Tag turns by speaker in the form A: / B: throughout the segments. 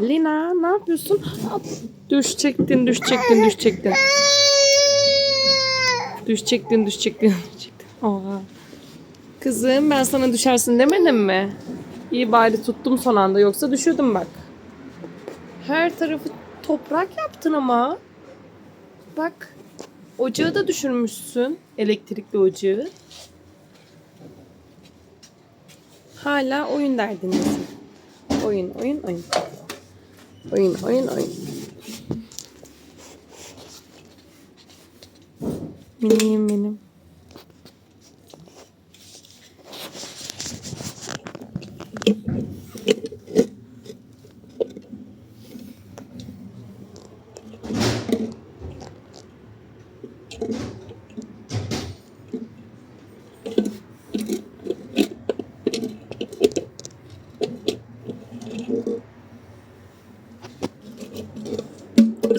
A: Lina ne yapıyorsun? Hop. Düşecektin, düşecektin, düşecektin. Düşecektin, düşecektin, düşecektin. Oha. Kızım ben sana düşersin demedim mi? İyi bari tuttum son anda yoksa düşürdüm bak. Her tarafı toprak yaptın ama. Bak. Ocağı da düşürmüşsün. Elektrikli ocağı. Hala oyun derdindesin. Oyun, oyun, oyun. Oyun, oyun, oyun. Miniğim benim.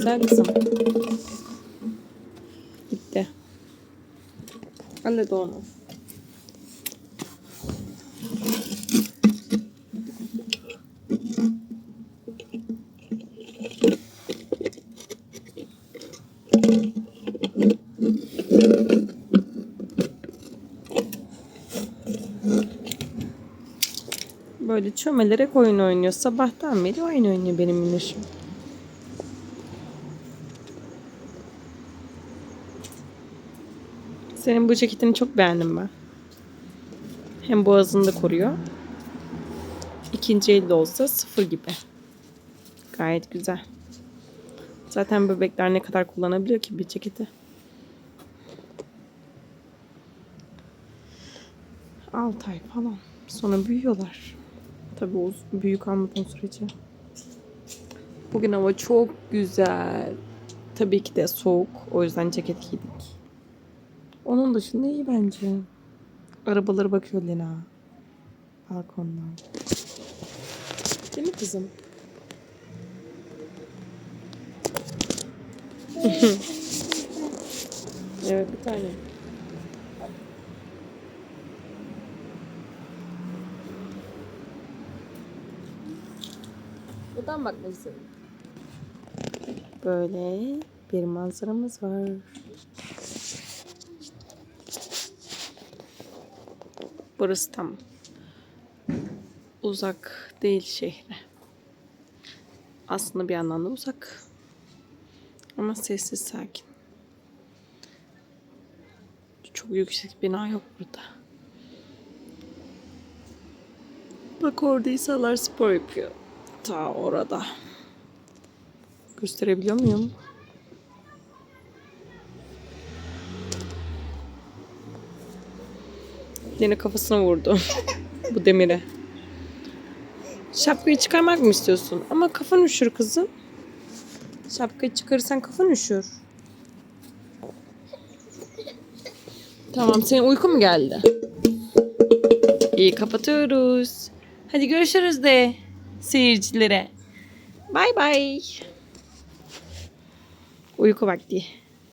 A: Güzel kızım. Gitti. Hadi onu. Böyle çömelerek oyun oynuyor. Sabahtan beri oyun oynuyor benim minişim. Senin bu ceketini çok beğendim ben. Hem boğazını da koruyor. İkinci elde olsa sıfır gibi. Gayet güzel. Zaten bebekler ne kadar kullanabiliyor ki bir ceketi. Altı ay falan. Sonra büyüyorlar. Tabii o büyük almadığın sürece. Bugün hava çok güzel. Tabii ki de soğuk. O yüzden ceket giydik. Onun dışında iyi bence. Arabalara bakıyor Lena. Balkondan. Değil mi kızım? evet bir tane. Buradan bakmak istedim. Böyle bir manzaramız var. Burası tam uzak değil şehre. Aslında bir yandan da uzak. Ama sessiz sakin. Çok yüksek bina yok burada. Bak orada insanlar spor yapıyor. Ta orada. Gösterebiliyor muyum? Yine kafasına vurdu. Bu demire. Şapkayı çıkarmak mı istiyorsun? Ama kafan üşür kızım. Şapkayı çıkarırsan kafan üşür. Tamam senin uyku mu geldi? İyi kapatıyoruz. Hadi görüşürüz de seyircilere. Bay bay. Uyku vakti.